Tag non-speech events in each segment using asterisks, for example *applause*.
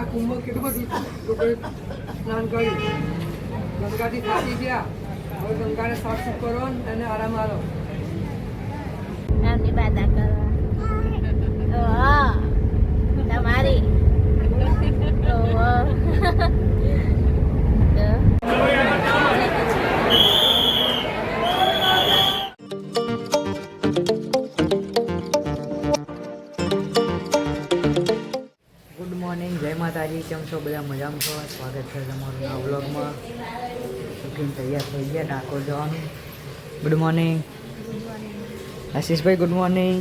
આ કુંભ કેટલું બધું લોકોએ સ્નાન કર્યું ગંગાથી થાકી ગયા હવે ગંગાને સાફ સુફ કરો. અને આરામ આલો નામની બાધા કરવા તમારી છો બધા મજામાં છો? સ્વાગત છે તમારું આ વ્લોગમાં. ઉઠીને તૈયાર થઈ ગયા ડાકોર જવાનું. ગુડ મોર્નિંગ આશીષભાઈ ગુડ મોર્નિંગ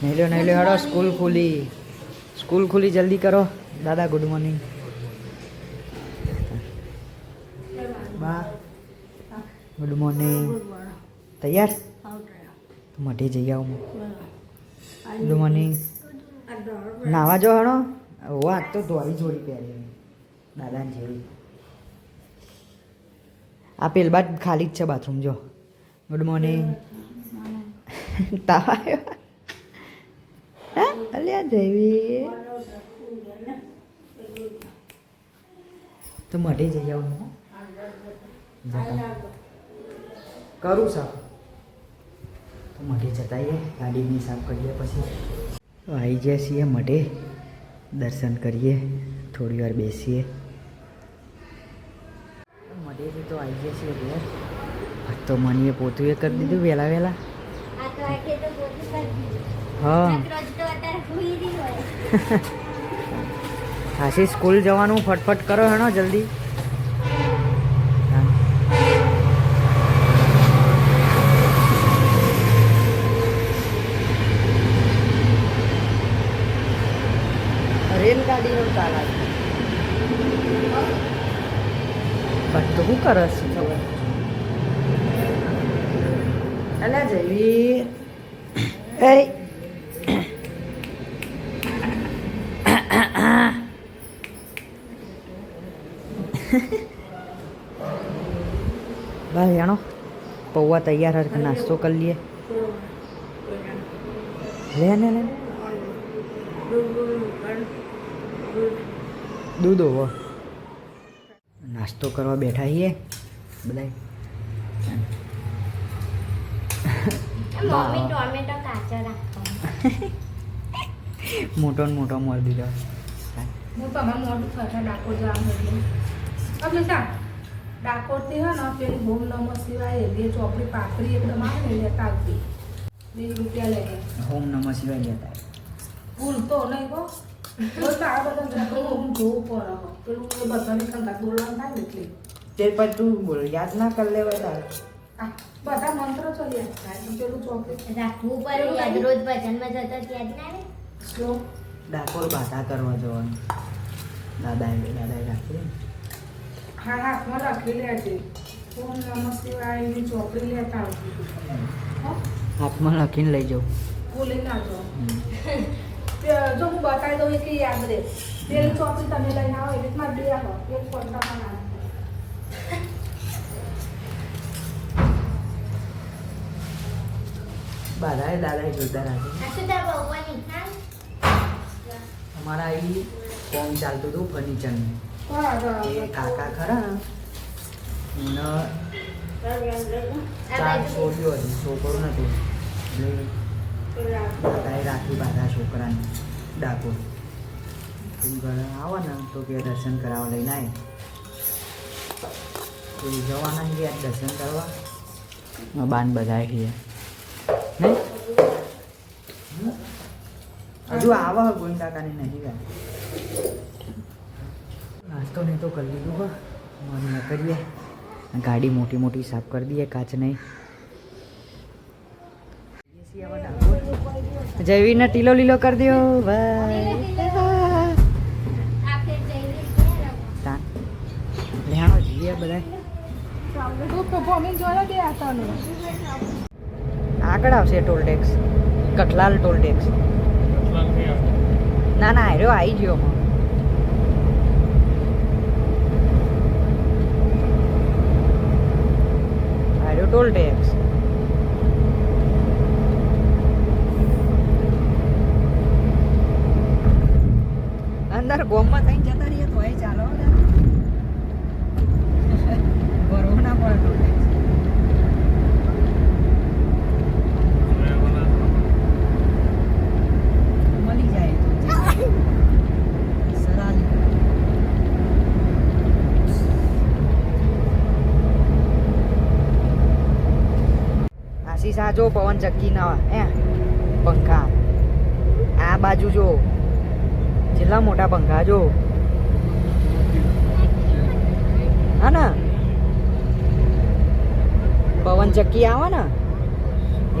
નહીં લો નહીં લો હેડો સ્કૂલ ખુલી. સ્કૂલ ખુલી જલ્દી કરો. દાદા ગુડ મોર્નિંગ બા ગુડ મોર્નિંગ તૈયાર? મઢે જઈ આવું. ગુડ મોર્નિંગ નાવા જો હણો વાત તો ધોરી જોડી પહેરી દાદાને જેવી. આ પેલ બાદ ખાલી જ છે બાથરૂમ જો. ગુડ મોર્નિંગ *laughs* તાવ હા? અલ્યા જેવી તો મઢે જઈ જાઉં કરું સાફ. તો મઢે જતા ગાડીની સાફ કરીએ પછી. આવી જાય છીએ મઢે. દર્શન કરીએ થોડી વાર બેસીએ. મઢેથી તો આવી ગયા છીએ ઘેર. તો મનીએ પોતું એ કરી દીધું વહેલા વહેલા હા. *laughs* હાસી સ્કૂલ જવાનું ફટફટ કરો હેણો જલ્દી હા. આવે બસ શું કરસ ખબર અલા જવી. એ બસ જાણો પૌવા તૈયાર હર નાસ્તો કરી લઈએ. લે ને લે. દૂધ હોવો નાસ્તો કરવા બેઠા છીએ બધા મોટો ને મોટો મળી દીધો. હું તમારે મોટું થશે ડાકોર એટલે શા ડાકોરથી હે ને પેલી ભૂમ નમઃ શિવાય બે ચોપડી પાપડી એકદમ આવે ને લેતા આવતી. બે રૂપિયા લઈ હોમ નમઃ સિવાય લેતા. ભૂલ નહીં હો. હું હો. એ તે પછી તું બોલ યાદ ના કરી લેવાય તારે બધા. મંત્ર ચલી થાય પેલું ચોપડી રાખવું પડે યાદ રોજ ભજનમાં જતો જ ના આવે શ્લોક ડાકોર બાધા કરવા જવાનું. દાદા દાદા રાખી. હા. હાથમાં રાખી લેજે ઓમ નમઃ શિવાય એની ચોપડી લેતા આવતી હાથમાં લખીને લઈ જાઉં ભૂલી ના જાઓ. તે- જો હું બતાવી દઉં કે યાદ રહે. તેલ ચોપી તમે લઈને આવો એવી રીતના બે આવો. એક આવે. બાધાએ દાદાએ જોરદાર રાખી આ શું તાર અમારા અહીં કોમ ચાલતું હતું ફર્નિચરનું. એ કાકા ખરા. ને ચાર છોકરીઓ હતી. છોકરો નતું. એટલે દાદાએ રાખી બાધા છોકરાને. ડાકોર. ઘરે આવો ને તો કે દર્શન કરાવવા લઈને આવે તો જવાના ગયા દર્શન કરવા? બાન બધા છીએ હજુ આવા ગોવિંદ કાકાને નહીં ગયા. નાસ્તો નહીં તો કરી લીધું હો. મને કરીએ. ગાડી મોટી મોટી સાફ કરી દઈએ કાચ નહીં. જયવીરને ટીલો લીલો કરી દો ભાઈ બધા આગળ આવશે toll tax. Kathlal toll tax. ના ના આર્યો આવી ગયો આર્યો ટોલ ટેક્સ. અંદર ગોમમાં થઈને જતા રહીએ તો એ ચાલો કોરોના પણ આ જો પવન ચક્કી ના હે. પંખા. આ બાજુ જો. કેટલા મોટા પંખા જો. હા ને. પવન ચક્કી આવે ને,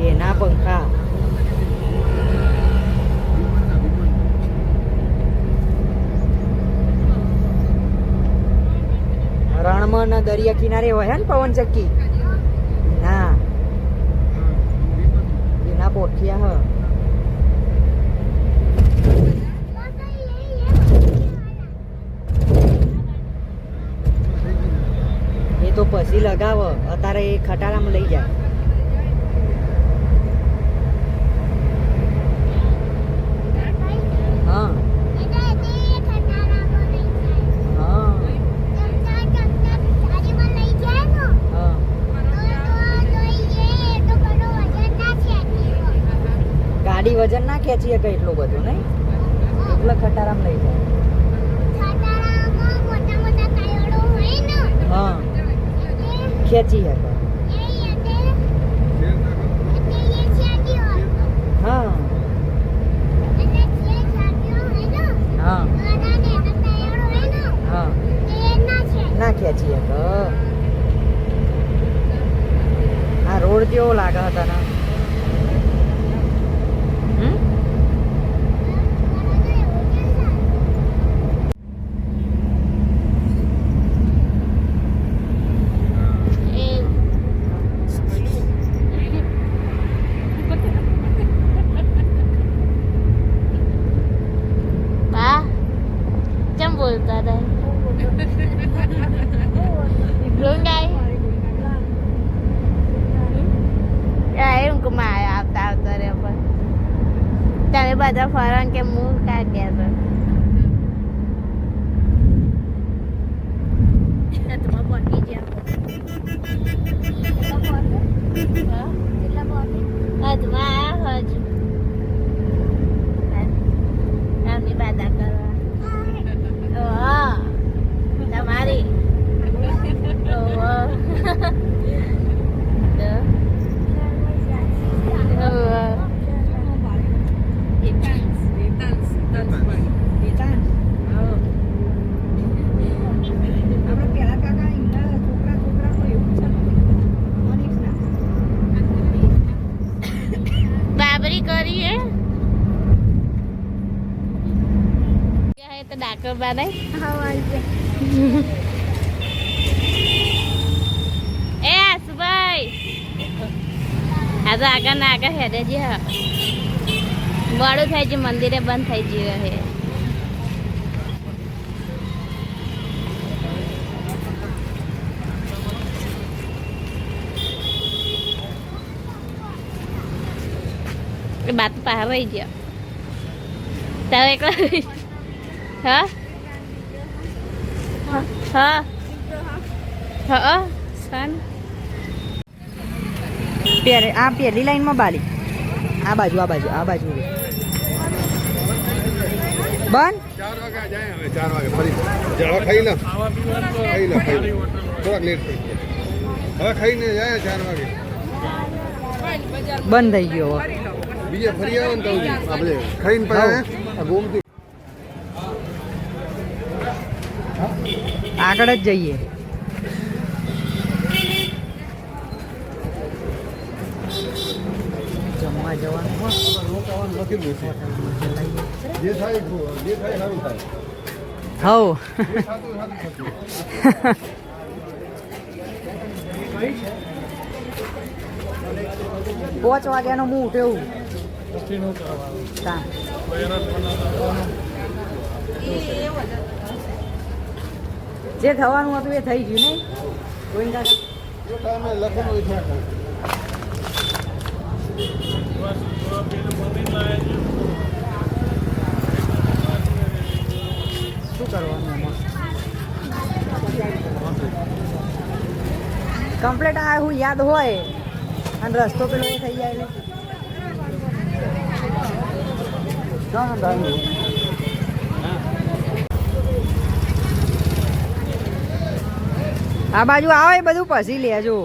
એના પંખા. રણમાં ને દરિયા કિનારે હોય ને પવન ચક્કી? ના. એના પોઠિયા હ એ તો પછી લગાવ અત્યારે એ ખટારામાં લઈ જાય. હા. હા. હા ગાડી વજન ના ખેંચીએ શકે એટલું બધું નહીં એટલે ખટારામાં લઈ જાય હા ખેંચી શકે હા હા હા ના ખેંચી શકે આ રોડ કેવો લાગે હતા ને હમ? બા કેમ બોલતા હતા ઊંઘ આવી આ એમ કે મારે આવતા આવતા રે પણ તમે બધા ફરણ કે હું કાઢ્યા તો હદમાં બરાબર એ આશુભાઈ આ તો આગળ ના આગળ હેડે જ બળું થઈ ગયું મંદિરે બંધ થઈ ગયું હે cái bạch bà bây giờ tao có હા. હા હા સન. પેરે આ પહેલી લાઈનમાં બાલી. આ બાજુ આ બાજુ આ બાજુ. બંધ. ચાર વાગે જાય હવે ચાર વાગે ફરી. જરા ખાઈ લે. ખાઈ લે ખાઈ લે. થોડાક લેટ થઈ હવે ખાઈને જાય ચાર વાગે. બંધ થઈ ગયો હવે. બીજે ફરી આવે ને તો આપણે ખાઈને પછી આ ગોમતી આગળ જ જઈએ. જમવા જવાનું. હવ. પાંચ વાગ્યાનો હું ઉઠ્યો તા. જે થવાનું હતું એ થઈ ગયું નહીં. ગોવિંદ થાય. કરવાનું કમ્પ્લેટ આ હું યાદ હોય અને રસ્તો પેલો એ થઈ જાય એટલે ચાલો ગાડી. આ બાજુ આવે, એ બધું પછી લેજો.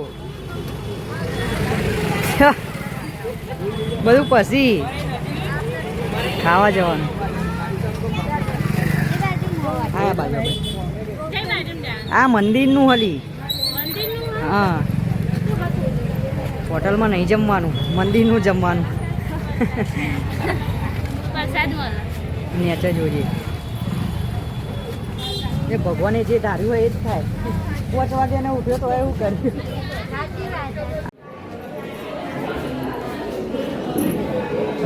બધું પછી ખાવા જવાનું. આ બાજુ. આ મંદિરનું હલી. હા. હોટલમાં નહીં જમવાનું, મંદિરનું જમવાનું. નેચર જોઈએ. ભગવાને જે ધાર્યું હોય એ જ થાય. પાંચ વાગે ને ઉઠ્યો તો એવું કર્યું.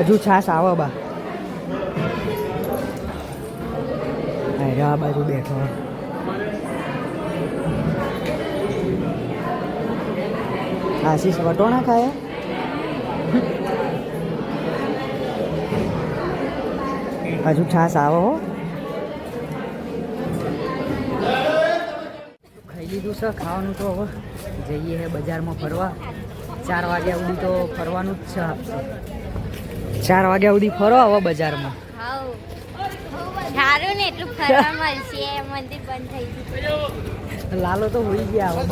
હજુ છાસ આવે બા. આ બાજુ બેઠો. આશીષ વટોણા ખાય? હજુ છાસ આવો હો ખાઈ લીધું છે ખાવાનું તો હવે જઈએ હે બજારમાં ફરવા. ચાર વાગ્યા સુધી તો ફરવાનું જ છે આપશે ચાર વાગ્યા સુધી ફરો હવે બજારમાં. સારું ને એટલું ફરવા મળશે. મંદિર બંધ થઈ ગયું. લાલો તો હોઈ ગયા હવે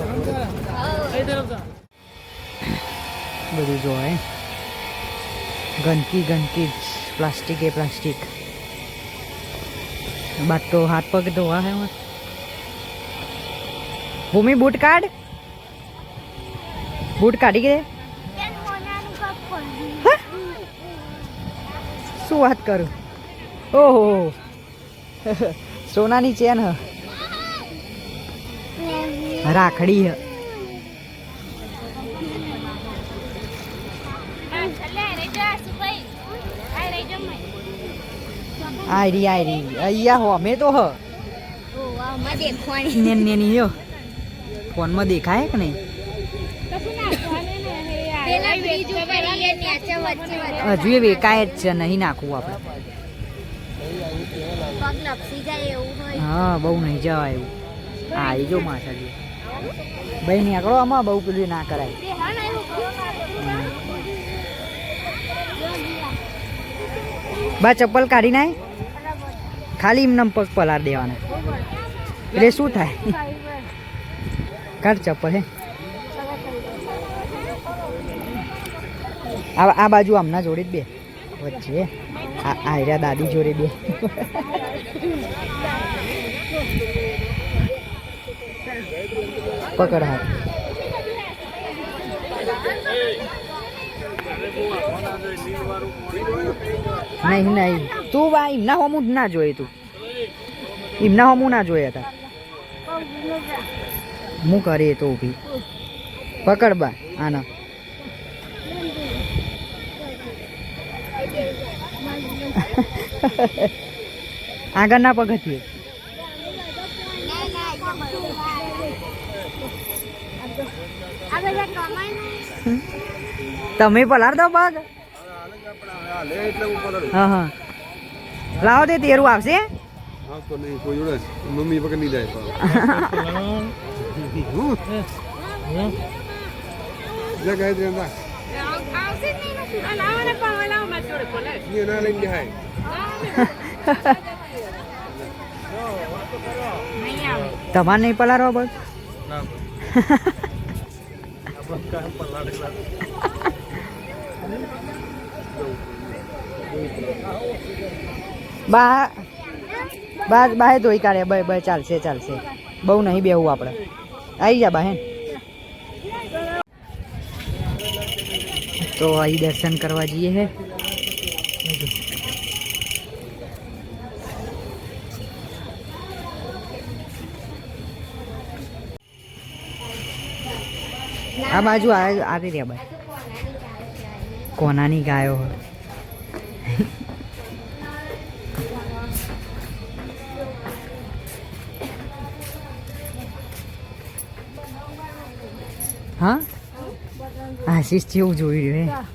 બધું. જોવાય ગંદકી ગંદકી પ્લાસ્ટિક એ પ્લાસ્ટિક. બાદ તો હાથ પગ ધોવા હે. ભૂમિ બૂટ કાઢ. બૂટ કાઢી કે? શું વાત કરું? ઓહો. સોનાની ચેન હ. રાખડી હ. આયરી આયરી. અહીંયા હો અમે તો હ. નેની યો. ફોનમાં દેખાય કે નહીં? હજુ એ વેકાય જ છે નહીં નાખવું આપણે. હા બહુ નહીં જવાય એવું. હા એ જો માછલી ભાઈ નીકળો આમાં બહુ પેલું ના કરાય. બા ચપ્પલ કાઢી નાય? ખાલી એમને પગ પલાર દેવાના. એટલે શું થાય? કાઢ ચપ્પલ, હે? આ આ બાજુ આમના જોડે જ બે. વચ્ચે આ આયરા દાદી જોડે બે. પકડ હાથ. નહીં નહીં. તું બા એમના હોમું જ ના જોઈએ તું. એમના હોમું ના જોયા હતા હું કરીએ તો ઊભી. પકડ બા આના. આગળના પગથિયે. તમે પલાર દો ઉપર હા હા. લાવો તે તેરું આવશે. હા તો નહીં કોઈ જોડે મમ્મી પકડી નહીં *laughs* જાય હું લે ગાયત્રી અંદા ની ના લઈને જાય તમારે નહીં પલારો પગ બા બા બાહે ધોઈ કાઢે બે બે ચાલશે ચાલશે બહુ નહીં બેહવું આપણે આવી જા બહેન તો અહીં દર્શન કરવા જઈએ હે. આ બાજુ આ આવી રહ્યા ભાઈ કોનાની ગાયો હા? આશીષ જેવું જોઈ રહ્યું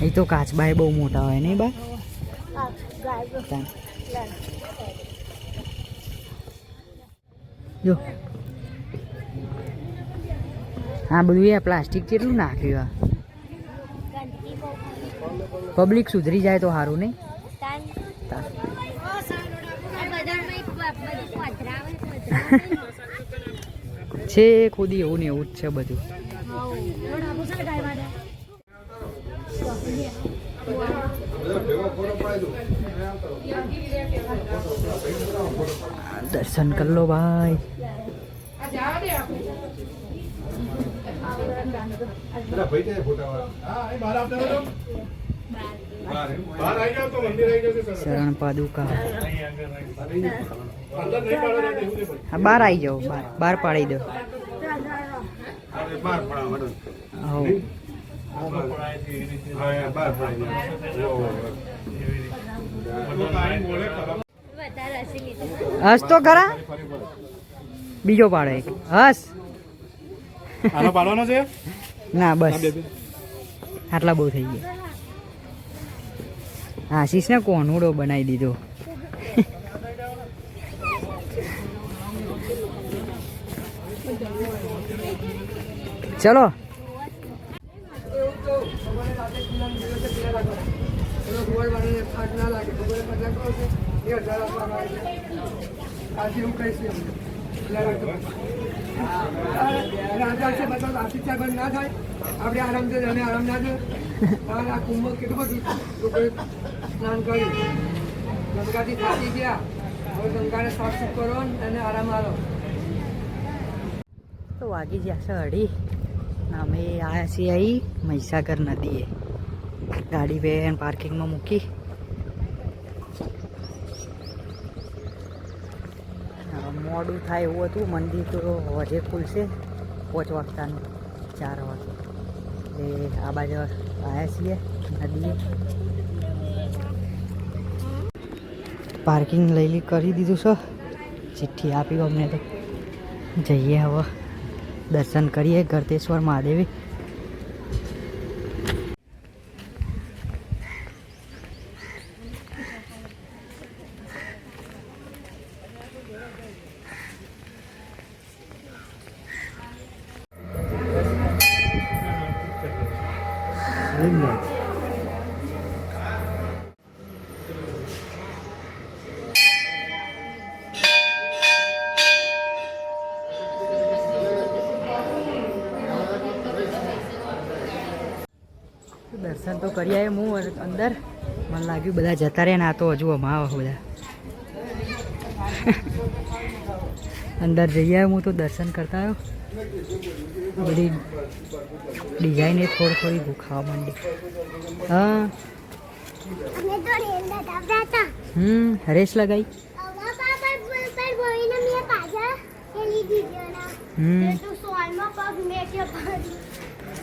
એ તો કાચબાએ બહુ મોટા હોય નહીં બા? જો. હા બધું એ પ્લાસ્ટિક કેટલું નાખ્યું આ. પબ્લિક સુધરી જાય તો સારું નહીં. *laughs* છે ખુદી એવું ને એવું જ છે બધું. દર્શન કર લો ભાઈ. ભાઈ ફોટા શરણ પાદુકા હા બહાર આવી જાઓ બહાર. બહાર પાડી દો. હસ તો ખરા. બીજો પાડો એક. હસ. પાડવાનો છે? ના બસ. આટલા બહુ થઈ ગયા. આશીષને કોનુડો બનાવી દીધો? ચલો. ભગવાને છે બધા આથી ચાર ના થાય. આપણે આરામ છે અને આરામ ના થાય આ કુંભ કેટલું સ્નાન કર્યું. ગંગાથી થાકી ગયા. હવે ગંગાને સાફ સુફ કરો અને આરામ આવો તો વાગી ગયા છે અઢી. અમે આવ્યા છીએ અહીં મહીસાગર નદીએ. ગાડી બેન પાર્કિંગમાં મૂકી. મોડું થાય એવું હતું. મંદિર તો હજે ખુલશે પાંચ વાગતાનું ચાર વાગે. એટલે આ બાજુ આવ્યા છીએ નદીએ. પાર્કિંગ લઈ કરી દીધું છે. ચિઠ્ઠી આપી અમને તો. જઈએ હવે. દર્શન કરીએ ગરતેશ્વર મહાદેવી દર્શન તો કરી આવ્યો હું અને અંદર મને લાગ્યું બધા જતા રહ્યા ને આ તો હજુ આમાં બધા. અંદર જઈ આવ્યો હું તો દર્શન કરતા આવ્યો. બધી ડિઝાઇન એ થોડી થોડી ભૂખાવા માંડી. હા. હમ હરેશ લગાઈ.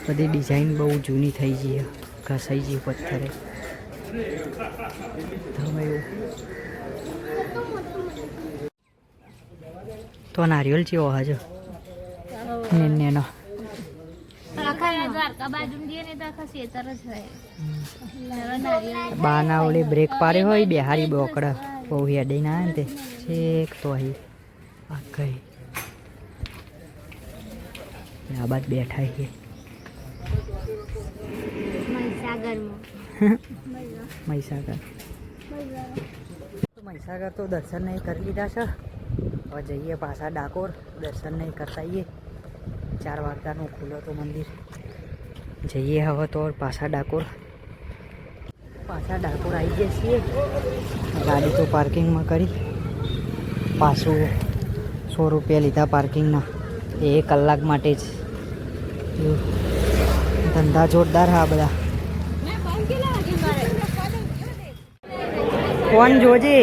બધી ડિઝાઇન બહુ જૂની થઈ ગઈ. ઘસાઈ ગઈ પથ્થરે. તો નારિયેલ ચીવો હજો નેનો બાના બ્રેક પાડી હોય બિહારી બોકડા. બહુ હેડી ના તે. છેક તો અહીં આ ગઈ. આ બાદ બેઠા છીએ મહીસાગરમાં. *laughs* મહીસાગર. મહીસાગર તો દર્શન નહીં કરી લીધા છે. હવે જઈએ પાછા ડાકોર, દર્શન નહીં કરતા આવીએ ચાર વાગતાનું ખુલ્લો તો મંદિર. જઈએ હવે તો પાછા ડાકોર. પાછા ડાકોર આવી ગયા છીએ. ગાડી તો પાર્કિંગમાં કરી. પાછું સો રૂપિયા લીધા પાર્કિંગના. એ કલાક માટે જ. ધંધા જોરદાર હા બધા. ફોન જોજે.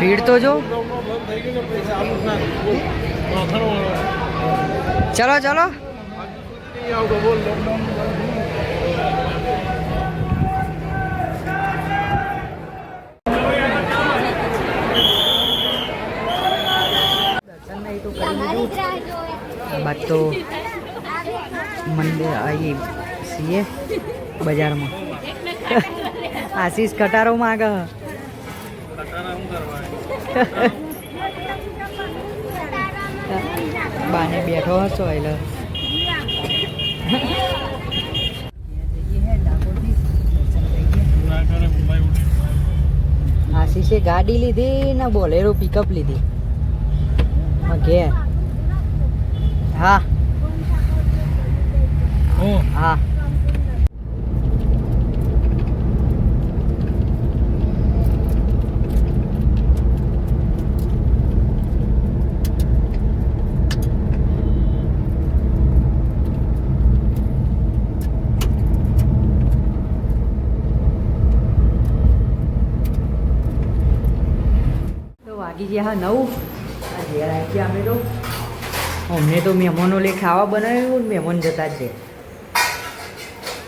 ભીડ તો જો. ચલો ચલો. તો મંદિર અહીં છીએ બજારમાં. આશીષ કટારો માગ બાને બેઠો હશો એટલે. આશીષે ગાડી લીધી ને બોલેરો પિકઅપ લીધી. ઘેર. હા હા તો વાગી ગયા હા નવ આ ઘેર આવી ગયા અમે તો અમને તો મહેમાનો લે ખાવા બનાવ્યું ને મહેમાન જતા જ છે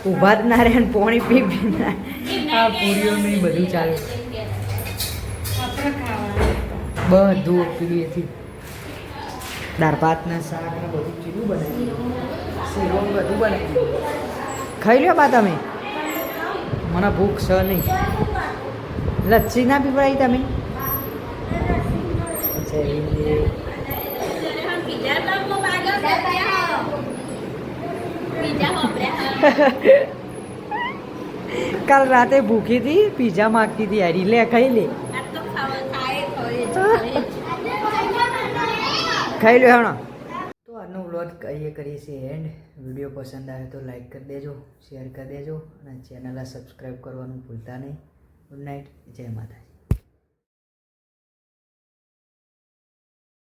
ઊભા જ ના રહે ને પોણી પી પી ના આ પૂરીઓ નહીં બધું ચાલે બધું પીએથી દાળ ભાત ને શાક ને બધું ચીલું બનાવ્યું શેરો બધું બનાવ્યું ખાઈ લ્યો બા તમે મને ભૂખ છે નહીં લચ્છી ના પીવડાવી તમે *laughs* કાલ રાતે ભૂખી હતી પીઝા માંગતી હતી યારી લે ખાઈ લે. ખાઈ લો *laughs* હણા. તો આજનો વ્લોગ કહીએ કરીએ છીએ એન્ડ વીડિયો પસંદ આવે તો લાઈક કરી દેજો શેર કરી દેજો અને ચેનલને સબસ્ક્રાઈબ કરવાનું ભૂલતા નહીં. ગુડ નાઇટ જય માતા